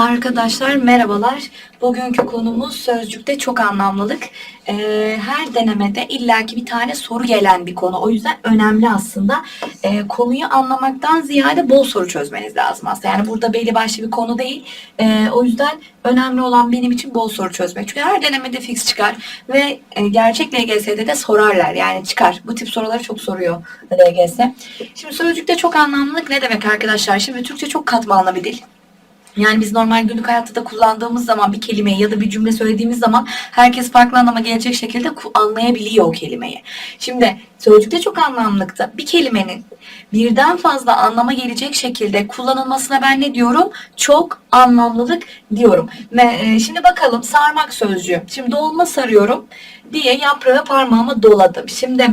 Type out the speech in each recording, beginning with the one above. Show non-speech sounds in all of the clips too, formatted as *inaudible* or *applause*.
Arkadaşlar merhabalar. Bugünkü konumuz sözcükte çok anlamlılık. Ee, her denemede illaki bir tane soru gelen bir konu. O yüzden önemli aslında. Ee, konuyu anlamaktan ziyade bol soru çözmeniz lazım aslında. Yani burada belli başlı bir konu değil. Ee, o yüzden önemli olan benim için bol soru çözmek. Çünkü her denemede fix çıkar ve e, gerçek LGS'de de sorarlar. Yani çıkar. Bu tip soruları çok soruyor LGS. Şimdi sözcükte çok anlamlılık ne demek arkadaşlar? Şimdi Türkçe çok katmanlı bir dil. Yani biz normal günlük hayatta da kullandığımız zaman bir kelimeyi ya da bir cümle söylediğimiz zaman herkes farklı anlama gelecek şekilde anlayabiliyor o kelimeyi. Şimdi sözcükte çok anlamlıkta bir kelimenin birden fazla anlama gelecek şekilde kullanılmasına ben ne diyorum? Çok anlamlılık diyorum. E, şimdi bakalım sarmak sözcüğü. Şimdi dolma sarıyorum diye yaprağı parmağıma doladım. Şimdi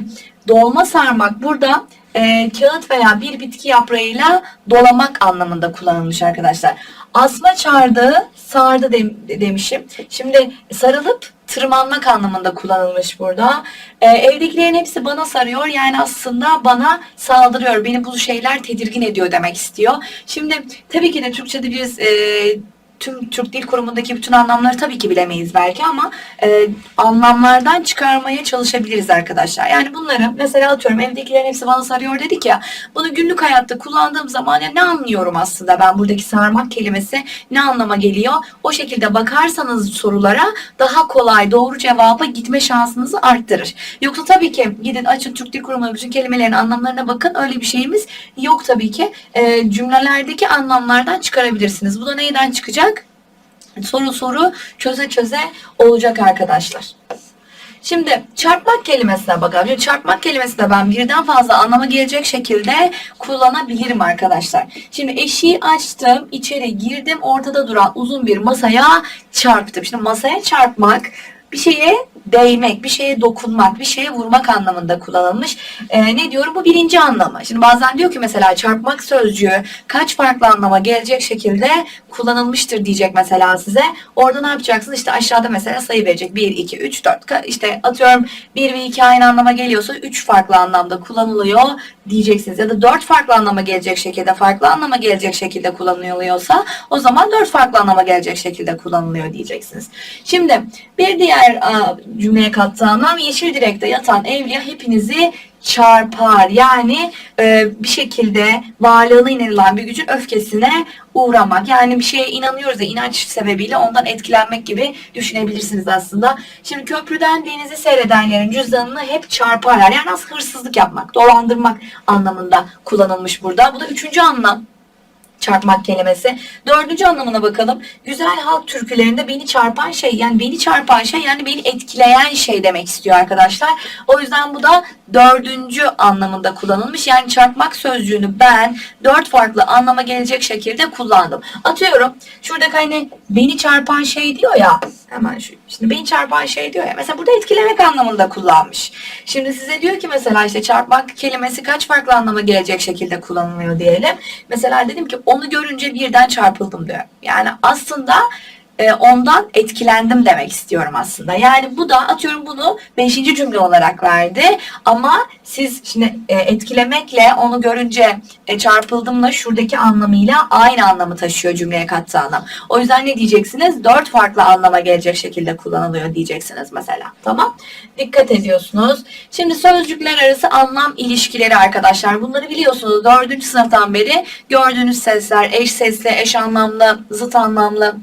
dolma sarmak burada e, kağıt veya bir bitki yaprağıyla dolamak anlamında kullanılmış arkadaşlar. Asma çardağı sardı dem- demişim. Şimdi sarılıp tırmanmak anlamında kullanılmış burada. E, evdekilerin hepsi bana sarıyor. Yani aslında bana saldırıyor. Beni bu şeyler tedirgin ediyor demek istiyor. Şimdi tabii ki de Türkçe'de biz e, tüm Türk Dil Kurumu'ndaki bütün anlamları tabii ki bilemeyiz belki ama e, anlamlardan çıkarmaya çalışabiliriz arkadaşlar. Yani bunları mesela atıyorum evdekilerin hepsi bana sarıyor dedik ya. Bunu günlük hayatta kullandığım zaman ya ne anlıyorum aslında ben buradaki sarmak kelimesi ne anlama geliyor? O şekilde bakarsanız sorulara daha kolay doğru cevaba gitme şansınızı arttırır. Yoksa tabii ki gidin açın Türk Dil Kurumu'nun bütün kelimelerin anlamlarına bakın. Öyle bir şeyimiz yok tabii ki. E, cümlelerdeki anlamlardan çıkarabilirsiniz. Bu da neyden çıkacak? Soru soru çöze çöze olacak arkadaşlar. Şimdi çarpmak kelimesine bakalım. Şimdi çarpmak kelimesi de ben birden fazla anlama gelecek şekilde kullanabilirim arkadaşlar. Şimdi eşiği açtım, içeri girdim, ortada duran uzun bir masaya çarptım. Şimdi masaya çarpmak bir şeye değmek, bir şeye dokunmak, bir şeye vurmak anlamında kullanılmış. Ee, ne diyorum? Bu birinci anlamı. Şimdi bazen diyor ki mesela çarpmak sözcüğü kaç farklı anlama gelecek şekilde kullanılmıştır diyecek mesela size. Orada ne yapacaksınız? İşte aşağıda mesela sayı verecek. 1, 2, 3, 4. Ka- İşte atıyorum 1 ve 2 aynı anlama geliyorsa 3 farklı anlamda kullanılıyor diyeceksiniz. Ya da 4 farklı anlama gelecek şekilde, farklı anlama gelecek şekilde kullanılıyorsa o zaman 4 farklı anlama gelecek şekilde kullanılıyor diyeceksiniz. Şimdi bir diğer a, cümleye kattığı anlam yeşil direkte yatan evliya hepinizi çarpar. Yani e, bir şekilde varlığına inanılan bir gücün öfkesine uğramak. Yani bir şeye inanıyoruz ya inanç sebebiyle ondan etkilenmek gibi düşünebilirsiniz aslında. Şimdi köprüden denizi seyredenlerin cüzdanını hep çarparlar. Yani aslında hırsızlık yapmak, dolandırmak anlamında kullanılmış burada. Bu da üçüncü anlam çarpmak kelimesi. Dördüncü anlamına bakalım. Güzel halk türkülerinde beni çarpan şey yani beni çarpan şey yani beni etkileyen şey demek istiyor arkadaşlar. O yüzden bu da dördüncü anlamında kullanılmış. Yani çarpmak sözcüğünü ben dört farklı anlama gelecek şekilde kullandım. Atıyorum şuradaki hani beni çarpan şey diyor ya hemen şu şimdi beni çarpan şey diyor ya mesela burada etkilemek anlamında kullanmış. Şimdi size diyor ki mesela işte çarpmak kelimesi kaç farklı anlama gelecek şekilde kullanılıyor diyelim. Mesela dedim ki onu görünce birden çarpıldım diyor. Yani aslında e, ondan etkilendim demek istiyorum aslında. Yani bu da atıyorum bunu 5. cümle olarak verdi ama siz şimdi e, etkilemekle onu görünce e, çarpıldımla şuradaki anlamıyla aynı anlamı taşıyor cümleye kattığı anlam. O yüzden ne diyeceksiniz? Dört farklı anlama gelecek şekilde kullanılıyor diyeceksiniz mesela. Tamam? Dikkat ediyorsunuz. Şimdi sözcükler arası anlam ilişkileri arkadaşlar. Bunları biliyorsunuz. Dördüncü sınıftan beri gördüğünüz sesler eş sesli, eş anlamlı, zıt anlamlı,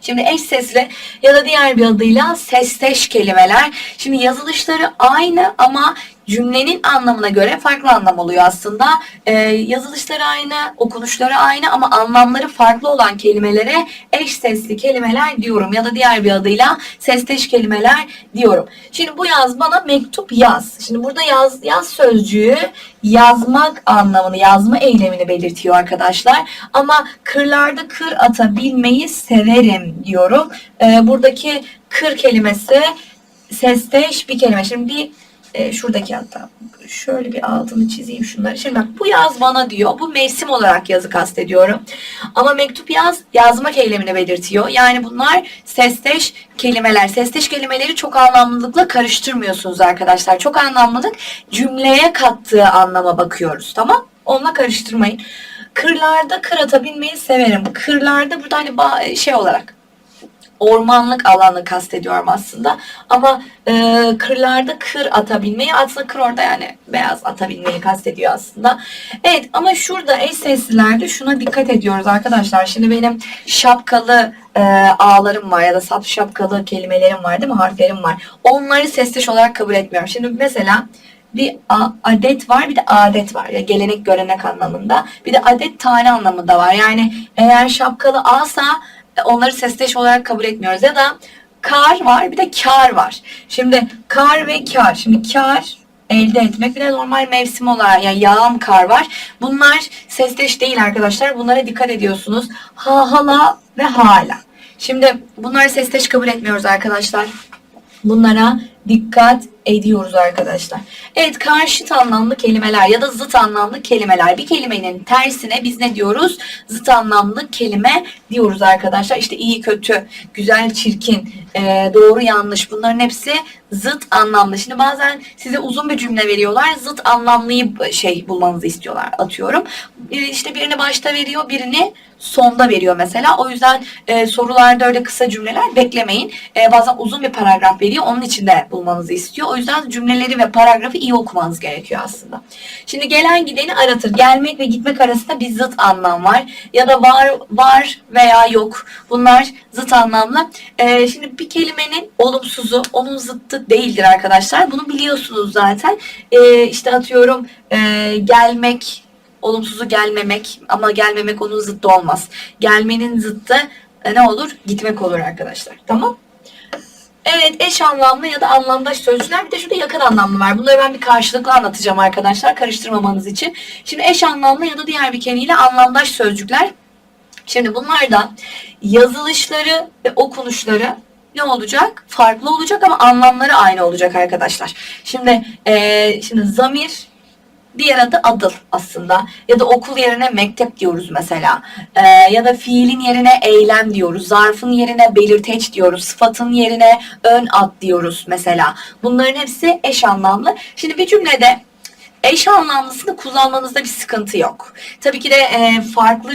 Şimdi eş sesli ya da diğer bir adıyla sesteş kelimeler. Şimdi yazılışları aynı ama cümlenin anlamına göre farklı anlam oluyor aslında. Ee, yazılışları aynı, okunuşları aynı ama anlamları farklı olan kelimelere eş sesli kelimeler diyorum ya da diğer bir adıyla sesteş kelimeler diyorum. Şimdi bu yaz bana mektup yaz. Şimdi burada yaz yaz sözcüğü yazmak anlamını, yazma eylemini belirtiyor arkadaşlar. Ama kırlarda kır atabilmeyi severim diyorum. Ee, buradaki kır kelimesi sesteş bir kelime. Şimdi bir e, şuradaki hatta şöyle bir altını çizeyim şunları. Şimdi bak bu yaz bana diyor. Bu mevsim olarak yazı kastediyorum. Ama mektup yaz yazmak eylemini belirtiyor. Yani bunlar sesteş kelimeler. Sesteş kelimeleri çok anlamlılıkla karıştırmıyorsunuz arkadaşlar. Çok anlamlılık cümleye kattığı anlama bakıyoruz. Tamam? Onunla karıştırmayın. Kırlarda kır atabilmeyi severim. Kırlarda burada hani şey olarak ormanlık alanı kastediyorum aslında. Ama e, kırlarda kır atabilmeyi aslında kır orada yani beyaz atabilmeyi kastediyor aslında. Evet ama şurada eş seslilerde şuna dikkat ediyoruz arkadaşlar. Şimdi benim şapkalı e, ağlarım var ya da sap şapkalı kelimelerim var değil mi? Harflerim var. Onları sesleş olarak kabul etmiyorum. Şimdi mesela bir adet var bir de adet var. Ya gelenek görenek anlamında. Bir de adet tane anlamında var. Yani eğer şapkalı ağsa onları sesleş olarak kabul etmiyoruz. Ya da kar var bir de kar var. Şimdi kar ve kar. Şimdi kar elde etmek bir de normal mevsim olarak yani yağan kar var. Bunlar sesleş değil arkadaşlar. Bunlara dikkat ediyorsunuz. Ha hala ve hala. Şimdi bunları sesleş kabul etmiyoruz arkadaşlar. Bunlara dikkat ediyoruz arkadaşlar. Evet karşıt anlamlı kelimeler ya da zıt anlamlı kelimeler. Bir kelimenin tersine biz ne diyoruz? Zıt anlamlı kelime diyoruz arkadaşlar. İşte iyi kötü, güzel çirkin, e, doğru yanlış bunların hepsi zıt anlamlı. Şimdi bazen size uzun bir cümle veriyorlar. Zıt anlamlıyı şey bulmanızı istiyorlar atıyorum. İşte birini başta veriyor birini sonda veriyor mesela. O yüzden e, sorularda öyle kısa cümleler beklemeyin. E, bazen uzun bir paragraf veriyor. Onun içinde bulmanızı istiyor. O yüzden cümleleri ve paragrafı iyi okumanız gerekiyor aslında. Şimdi gelen gideni aratır. Gelmek ve gitmek arasında bir zıt anlam var. Ya da var var veya yok. Bunlar zıt anlamlı. E, şimdi bir kelimenin olumsuzu onun zıttı değildir arkadaşlar. Bunu biliyorsunuz zaten. E, işte atıyorum e, gelmek olumsuzu gelmemek ama gelmemek onun zıttı olmaz. Gelmenin zıttı e, ne olur? Gitmek olur arkadaşlar. Tamam? Evet eş anlamlı ya da anlamdaş sözcükler bir de şurada yakın anlamlı var. Bunları ben bir karşılıklı anlatacağım arkadaşlar karıştırmamanız için. Şimdi eş anlamlı ya da diğer bir kelimeyle anlamdaş sözcükler. Şimdi bunlar da yazılışları ve okunuşları ne olacak? Farklı olacak ama anlamları aynı olacak arkadaşlar. Şimdi eee, şimdi zamir Diğer adı adıl aslında. Ya da okul yerine mektep diyoruz mesela. Ee, ya da fiilin yerine eylem diyoruz. Zarfın yerine belirteç diyoruz. Sıfatın yerine ön ad diyoruz mesela. Bunların hepsi eş anlamlı. Şimdi bir cümlede eş anlamlısını kullanmanızda bir sıkıntı yok. Tabii ki de e, farklı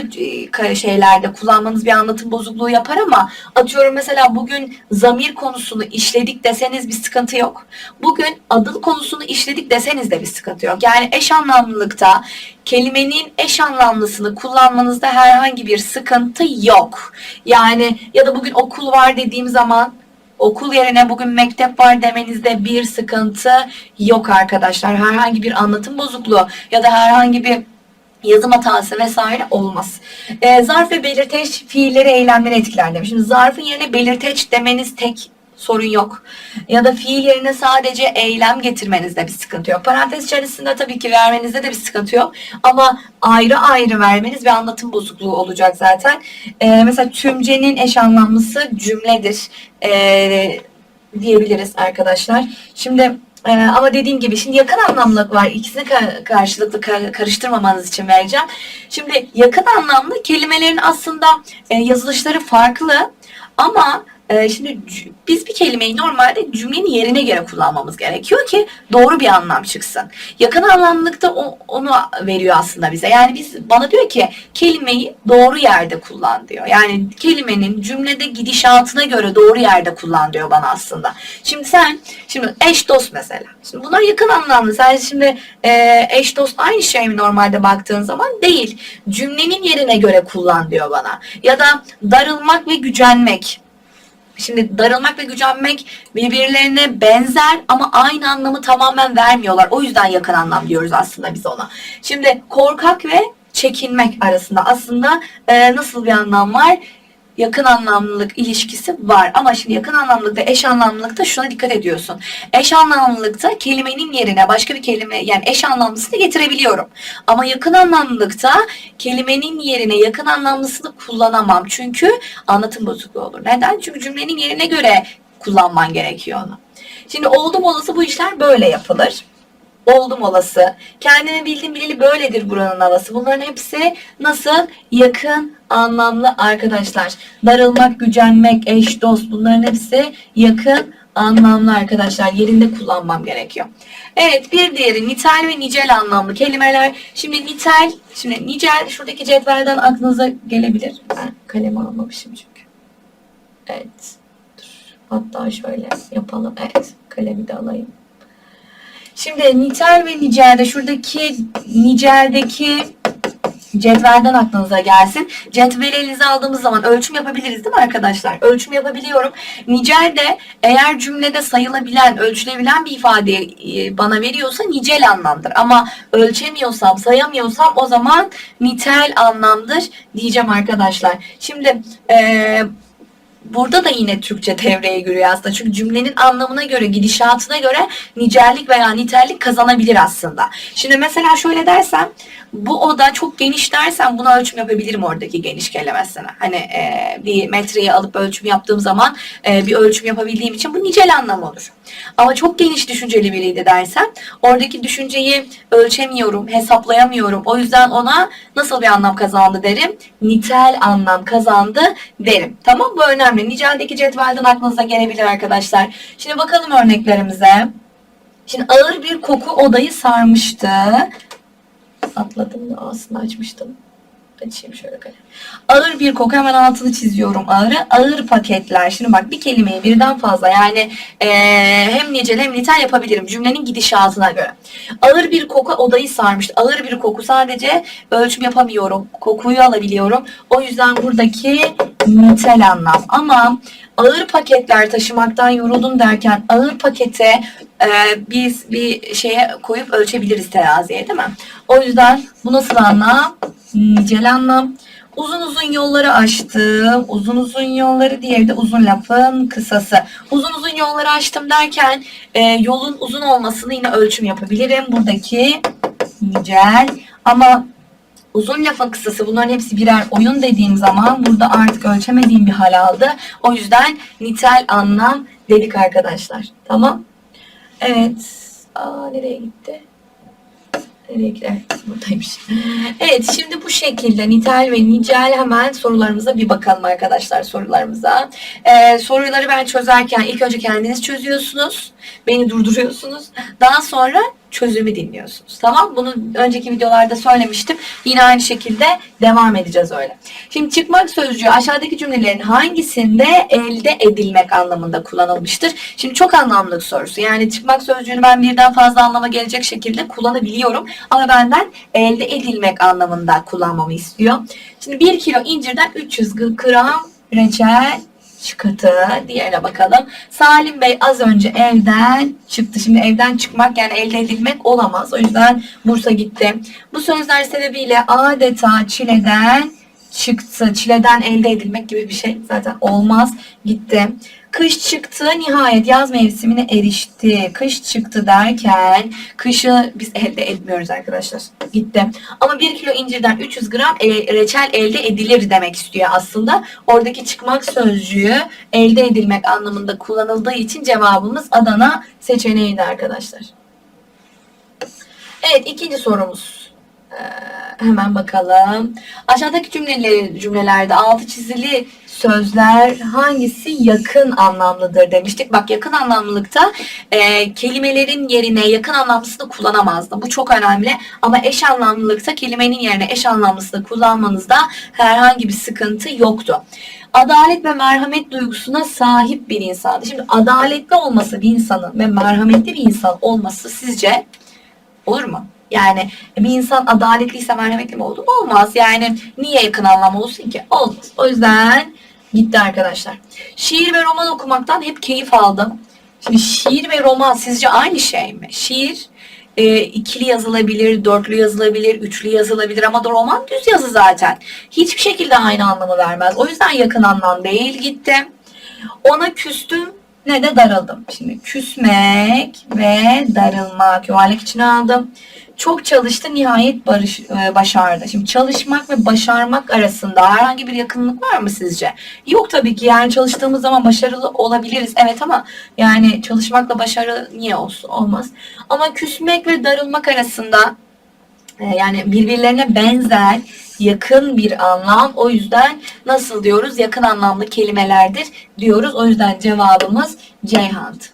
e, şeylerde kullanmanız bir anlatım bozukluğu yapar ama atıyorum mesela bugün zamir konusunu işledik deseniz bir sıkıntı yok. Bugün adıl konusunu işledik deseniz de bir sıkıntı yok. Yani eş anlamlılıkta kelimenin eş anlamlısını kullanmanızda herhangi bir sıkıntı yok. Yani ya da bugün okul var dediğim zaman okul yerine bugün mektep var demenizde bir sıkıntı yok arkadaşlar. Herhangi bir anlatım bozukluğu ya da herhangi bir yazım hatası vesaire olmaz. Ee, zarf ve belirteç fiilleri eylemleri etkiler demiş. Şimdi zarfın yerine belirteç demeniz tek sorun yok. Ya da fiil yerine sadece eylem getirmenizde bir sıkıntı yok. Parantez içerisinde tabii ki vermenizde de bir sıkıntı yok. Ama ayrı ayrı vermeniz bir anlatım bozukluğu olacak zaten. Ee, mesela tümcenin eş anlamlısı cümledir ee, diyebiliriz arkadaşlar. Şimdi ee, ama dediğim gibi şimdi yakın anlamlılık var. İkisini ka- karşılıklı ka- karıştırmamanız için vereceğim. Şimdi yakın anlamlı kelimelerin aslında e, yazılışları farklı ama e, şimdi biz bir kelimeyi normalde cümlenin yerine göre kullanmamız gerekiyor ki doğru bir anlam çıksın. Yakın anlamlılıkta o- onu veriyor aslında bize. Yani biz bana diyor ki kelimeyi doğru yerde kullan diyor. Yani kelimenin cümlede gidişatına göre doğru yerde kullan diyor bana aslında. Şimdi sen şimdi eş dost mesela. Şimdi bunlar yakın anlamlı. Sen şimdi e, eş dost aynı şey mi normalde baktığın zaman? Değil. Cümlenin yerine göre kullan diyor bana. Ya da darılmak ve gücenmek. Şimdi darılmak ve gücenmek birbirlerine benzer ama aynı anlamı tamamen vermiyorlar. O yüzden yakın anlam diyoruz aslında biz ona. Şimdi korkak ve çekinmek arasında aslında e, nasıl bir anlam var? Yakın anlamlılık ilişkisi var. Ama şimdi yakın anlamlılıkta, eş anlamlılıkta şuna dikkat ediyorsun. Eş anlamlılıkta kelimenin yerine başka bir kelime yani eş anlamlısını getirebiliyorum. Ama yakın anlamlılıkta kelimenin yerine yakın anlamlısını kullanamam. Çünkü anlatım bozukluğu olur. Neden? Çünkü cümlenin yerine göre kullanman gerekiyor onu. Şimdi oldum olası bu işler böyle yapılır. Oldum olası. Kendimi bildim bileli böyledir buranın havası. Bunların hepsi nasıl? Yakın anlamlı arkadaşlar. Darılmak, gücenmek, eş, dost bunların hepsi yakın anlamlı arkadaşlar. Yerinde kullanmam gerekiyor. Evet bir diğeri nitel ve nicel anlamlı kelimeler. Şimdi nitel, şimdi nicel şuradaki cetvelden aklınıza gelebilir. Ben kalemi almamışım çünkü. Evet. Dur. Hatta şöyle yapalım. Evet. Kalemi de alayım. Şimdi nitel ve nicelde şuradaki niceldeki cetvelden aklınıza gelsin. Cetveli elinize aldığımız zaman ölçüm yapabiliriz değil mi arkadaşlar? Ölçüm yapabiliyorum. Nicel de eğer cümlede sayılabilen, ölçülebilen bir ifadeyi e, bana veriyorsa nicel anlamdır. Ama ölçemiyorsam, sayamıyorsam o zaman nitel anlamdır diyeceğim arkadaşlar. Şimdi eee Burada da yine Türkçe devreye giriyor aslında. Çünkü cümlenin anlamına göre, gidişatına göre nicellik veya nitellik kazanabilir aslında. Şimdi mesela şöyle dersem, bu oda çok geniş dersem buna ölçüm yapabilirim oradaki geniş kelimesine. Hani e, bir metreyi alıp ölçüm yaptığım zaman e, bir ölçüm yapabildiğim için bu nicel anlam olur. Ama çok geniş düşünceli biriydi dersem oradaki düşünceyi ölçemiyorum, hesaplayamıyorum. O yüzden ona nasıl bir anlam kazandı derim? Nitel anlam kazandı derim. Tamam bu önemli. Niceldeki cetvelden aklınıza gelebilir arkadaşlar. Şimdi bakalım örneklerimize. Şimdi ağır bir koku odayı sarmıştı. Atladım da aslında açmıştım. Açayım şöyle kalem. Ağır bir koku hemen altını çiziyorum ağırı. Ağır paketler. Şimdi bak bir kelimeyi birden fazla yani eee, hem nicel hem nitel yapabilirim cümlenin gidişatına göre. Ağır bir koku odayı sarmıştı. Ağır bir koku sadece ölçüm yapamıyorum. Kokuyu alabiliyorum. O yüzden buradaki nitel anlam. Ama ağır paketler taşımaktan yoruldum derken ağır pakete e, biz bir şeye koyup ölçebiliriz teraziye değil mi? O yüzden bu nasıl anlam? Nicel anlam. Uzun uzun yolları açtım. Uzun uzun yolları diğeri de uzun lafın kısası. Uzun uzun yolları açtım derken e, yolun uzun olmasını yine ölçüm yapabilirim. Buradaki nicel ama uzun lafın kısası bunların hepsi birer oyun dediğim zaman burada artık ölçemediğim bir hal aldı. O yüzden nitel anlam dedik arkadaşlar. Tamam. Evet. Aa nereye gitti? Nereye gitti? Evet, buradaymış. Evet şimdi bu şekilde nitel ve nicel hemen sorularımıza bir bakalım arkadaşlar sorularımıza. Ee, soruları ben çözerken ilk önce kendiniz çözüyorsunuz. Beni durduruyorsunuz. Daha sonra çözümü dinliyorsunuz. Tamam? Bunu önceki videolarda söylemiştim. Yine aynı şekilde devam edeceğiz öyle. Şimdi çıkmak sözcüğü aşağıdaki cümlelerin hangisinde elde edilmek anlamında kullanılmıştır? Şimdi çok anlamlık sorusu. Yani çıkmak sözcüğünü ben birden fazla anlama gelecek şekilde kullanabiliyorum. Ama benden elde edilmek anlamında kullanmamı istiyor. Şimdi 1 kilo incirden 300 gram reçel çıktı. Diğerine bakalım. Salim Bey az önce evden çıktı. Şimdi evden çıkmak yani elde edilmek olamaz. O yüzden Bursa gitti. Bu sözler sebebiyle adeta çileden çıktı. Çileden elde edilmek gibi bir şey zaten olmaz. Gitti. Kış çıktı nihayet yaz mevsimine erişti. Kış çıktı derken kışı biz elde etmiyoruz arkadaşlar. Gitti. Ama 1 kilo incirden 300 gram reçel elde edilir demek istiyor aslında. Oradaki çıkmak sözcüğü elde edilmek anlamında kullanıldığı için cevabımız Adana seçeneğiydi arkadaşlar. Evet ikinci sorumuz. Hemen bakalım. Aşağıdaki cümleleri, cümlelerde altı çizili sözler hangisi yakın anlamlıdır demiştik. Bak yakın anlamlılıkta e, kelimelerin yerine yakın anlamlısını kullanamazdım. Bu çok önemli. Ama eş anlamlılıkta kelimenin yerine eş anlamlısını kullanmanızda herhangi bir sıkıntı yoktu. Adalet ve merhamet duygusuna sahip bir insandı. Şimdi adaletli olması bir insanın ve merhametli bir insan olması sizce olur mu? Yani bir insan adaletliyse merhametli mi olur? Olmaz. Yani niye yakın anlam olsun ki? Olmaz. O yüzden gitti arkadaşlar. Şiir ve roman okumaktan hep keyif aldım. Şimdi şiir ve roman sizce aynı şey mi? Şiir e, ikili yazılabilir, dörtlü yazılabilir, üçlü yazılabilir ama da roman düz yazı zaten. Hiçbir şekilde aynı anlamı vermez. O yüzden yakın anlam değil gitti. Ona küstüm ne de darıldım. Şimdi küsmek ve darılmak yuvarlak içine aldım. Çok çalıştı nihayet barış, e, başardı. Şimdi çalışmak ve başarmak arasında herhangi bir yakınlık var mı sizce? Yok tabii ki yani çalıştığımız zaman başarılı olabiliriz. Evet ama yani çalışmakla başarı niye olsun olmaz. Ama küsmek ve darılmak arasında E, yani birbirlerine benzer, yakın bir anlam. O yüzden nasıl diyoruz? Yakın anlamlı kelimelerdir diyoruz. O yüzden cevabımız Ceyhan'dı.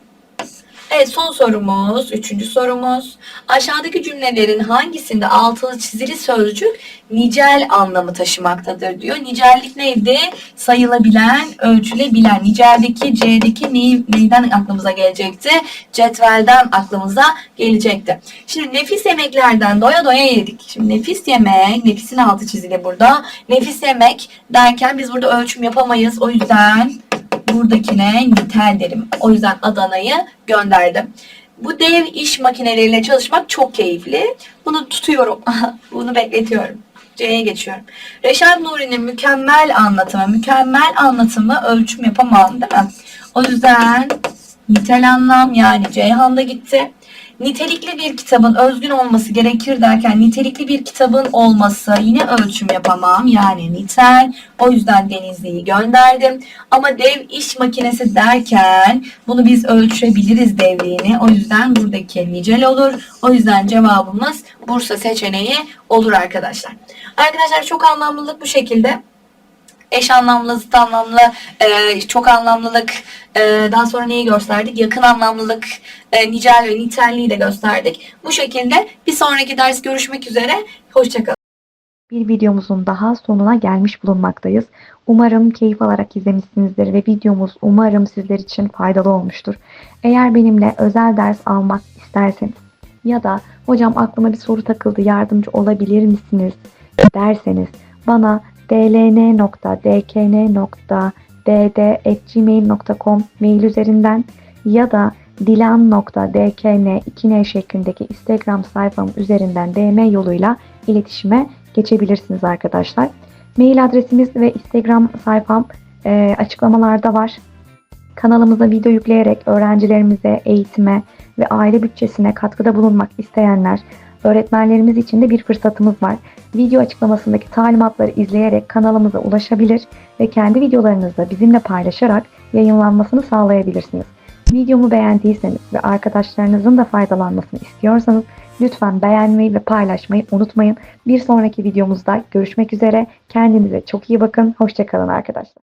Evet son sorumuz, üçüncü sorumuz. Aşağıdaki cümlelerin hangisinde altılı çizili sözcük nicel anlamı taşımaktadır diyor. Nicellik neydi? Sayılabilen, ölçülebilen. Niceldeki C'deki neyi, neyden aklımıza gelecekti? Cetvelden aklımıza gelecekti. Şimdi nefis yemeklerden doya doya yedik. Şimdi nefis yemek, nefisin altı çizili burada. Nefis yemek derken biz burada ölçüm yapamayız. O yüzden buradakine nitel derim. O yüzden Adana'yı gönderdim. Bu dev iş makineleriyle çalışmak çok keyifli. Bunu tutuyorum. *laughs* Bunu bekletiyorum. C'ye geçiyorum. Reşat Nuri'nin mükemmel anlatımı. Mükemmel anlatımı ölçüm yapamam değil mi? O yüzden nitel anlam yani Ceyhan'da gitti. Nitelikli bir kitabın özgün olması gerekir derken nitelikli bir kitabın olması yine ölçüm yapamam yani nitel. O yüzden Denizli'yi gönderdim. Ama dev iş makinesi derken bunu biz ölçebiliriz devliğini. O yüzden buradaki nicel olur. O yüzden cevabımız Bursa seçeneği olur arkadaşlar. Arkadaşlar çok anlamlılık bu şekilde eş anlamlı, zıt anlamlı, e, çok anlamlılık, e, daha sonra neyi gösterdik? Yakın anlamlılık, e, nicel ve nitelliği de gösterdik. Bu şekilde bir sonraki ders görüşmek üzere. Hoşçakalın. Bir videomuzun daha sonuna gelmiş bulunmaktayız. Umarım keyif alarak izlemişsinizdir ve videomuz umarım sizler için faydalı olmuştur. Eğer benimle özel ders almak isterseniz ya da hocam aklıma bir soru takıldı yardımcı olabilir misiniz derseniz bana dln.dkn.dd.gmail.com mail üzerinden ya da dilan.dkn 2n şeklindeki Instagram sayfam üzerinden DM yoluyla iletişime geçebilirsiniz arkadaşlar. Mail adresimiz ve Instagram sayfam e, açıklamalarda var. Kanalımıza video yükleyerek öğrencilerimize eğitime ve aile bütçesine katkıda bulunmak isteyenler, öğretmenlerimiz için de bir fırsatımız var. Video açıklamasındaki talimatları izleyerek kanalımıza ulaşabilir ve kendi videolarınızı da bizimle paylaşarak yayınlanmasını sağlayabilirsiniz. Videomu beğendiyseniz ve arkadaşlarınızın da faydalanmasını istiyorsanız lütfen beğenmeyi ve paylaşmayı unutmayın. Bir sonraki videomuzda görüşmek üzere. Kendinize çok iyi bakın. Hoşçakalın arkadaşlar.